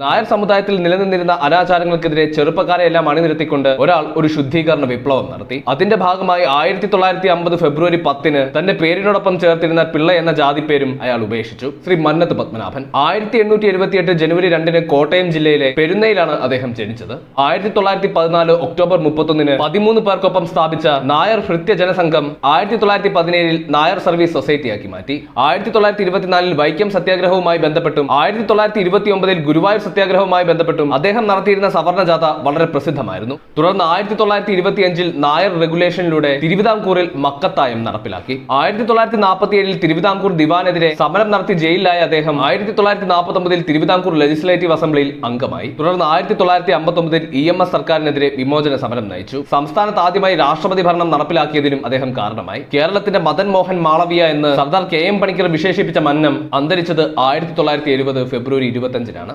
നായർ സമുദായത്തിൽ നിലനിന്നിരുന്ന അനാചാരങ്ങൾക്കെതിരെ ചെറുപ്പക്കാരെ എല്ലാം അണിനിരത്തിക്കൊണ്ട് ഒരാൾ ഒരു ശുദ്ധീകരണ വിപ്ലവം നടത്തി. അതിന്റെ ഭാഗമായി ആയിരത്തി തൊള്ളായിരത്തി അമ്പത് ഫെബ്രുവരി പത്തിന് തന്റെ പേരിനോടൊപ്പം ചേർത്തിരുന്ന പിള്ള എന്ന ജാതി പേരും അയാൾ ഉപേക്ഷിച്ചു. ശ്രീ മന്നത്ത് പത്മനാഭൻ. ആയിരത്തി എണ്ണൂറ്റി എഴുപത്തിയെട്ട് ജനുവരി രണ്ടിന് കോട്ടയം ജില്ലയിലെ പെരുന്നയിലാണ് അദ്ദേഹം ജനിച്ചത്. ആയിരത്തി തൊള്ളായിരത്തി പതിനാല് ഒക്ടോബർ മുപ്പത്തൊന്നിന് പതിമൂന്ന് പേർക്കൊപ്പം സ്ഥാപിച്ച നായർ ഭൃത്യ ജനസംഘം ആയിരത്തി തൊള്ളായിരത്തി പതിനേഴിൽ നായർ സർവീസ് സൊസൈറ്റിയാക്കി മാറ്റി. ആയിരത്തി തൊള്ളായിരത്തി ഇരുപത്തിനാലിൽ വൈക്കം സത്യാഗ്രഹവുമായി ബന്ധപ്പെട്ടും ആയിരത്തി തൊള്ളായിരത്തി ഇരുപത്തി ഒമ്പതിൽ ഗുരുവായൂർ സത്യാഗ്രഹവുമായി ബന്ധപ്പെട്ടും അദ്ദേഹം നടത്തിയിരുന്ന സവർണ ജാഥ വളരെ പ്രസിദ്ധമായിരുന്നു. തുടർന്ന് ആയിരത്തി തൊള്ളായിരത്തി ഇരുപത്തിയഞ്ചിൽ നായർ റെഗുലേഷനിലൂടെ തിരുവിതാംകൂറിൽ മക്കത്തായം നടപ്പിലാക്കി. ആയിരത്തി തൊള്ളായിരത്തി നാൽപ്പത്തിയേഴിൽ തിരുവിതാംകൂർ ദിവാനെതിരെ സമരം നടത്തി ജയിലിലായ അദ്ദേഹം ആയിരത്തി തൊള്ളായിരത്തി നാൽപ്പത്തി ഒമ്പതിൽ തിരുവിതാംകൂർ ലെജിസ്ലേറ്റീവ് അസംബ്ലിയിൽ അംഗമായി. തുടർന്ന് ആയിരത്തി തൊള്ളായിരത്തി അമ്പത്തി എസ് സർക്കാരിനെതിരെ വിമോചന സമരം നയിച്ചു. സംസ്ഥാനത്ത് ആദ്യമായി രാഷ്ട്രപതി ഭരണം നടപ്പിലാക്കിയതിനും അദ്ദേഹം കാരണമായി. കേരളത്തിന്റെ മദൻ മോഹൻ മാളവിയ എന്ന് സർദാർ കെ എം പണിക്കർ വിശേഷിപ്പിച്ച മന്നം അന്തരിച്ചത് ആയിരത്തി തൊള്ളായിരത്തി എഴുപത് ഫെബ്രുവരി ഇരുപത്തി അഞ്ചിനാണ്